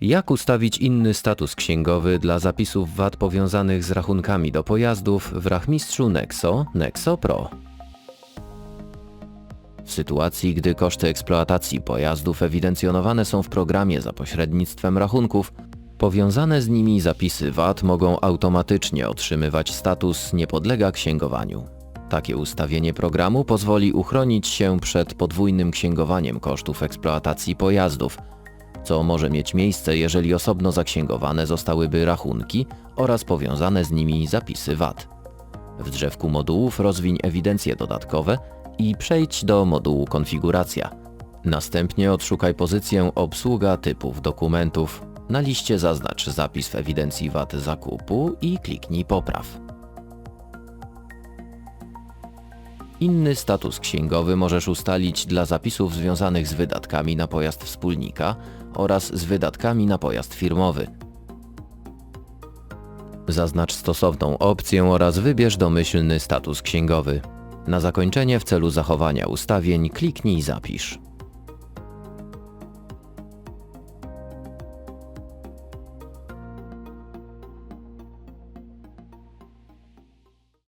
Jak ustawić inny status księgowy dla zapisów VAT powiązanych z rachunkami do pojazdów w rachmistrzu Nexo Nexo Pro? W sytuacji, gdy koszty eksploatacji pojazdów ewidencjonowane są w programie za pośrednictwem rachunków, powiązane z nimi zapisy VAT mogą automatycznie otrzymywać status nie podlega księgowaniu. Takie ustawienie programu pozwoli uchronić się przed podwójnym księgowaniem kosztów eksploatacji pojazdów, co może mieć miejsce, jeżeli osobno zaksięgowane zostałyby rachunki oraz powiązane z nimi zapisy VAT. W drzewku modułów rozwiń ewidencje dodatkowe i przejdź do modułu Konfiguracja. Następnie odszukaj pozycję Obsługa typów dokumentów. Na liście zaznacz zapis w ewidencji VAT zakupu i kliknij Popraw. Inny status księgowy możesz ustalić dla zapisów związanych z wydatkami na pojazd wspólnika oraz z wydatkami na pojazd firmowy. Zaznacz stosowną opcję oraz wybierz domyślny status księgowy. Na zakończenie w celu zachowania ustawień kliknij Zapisz.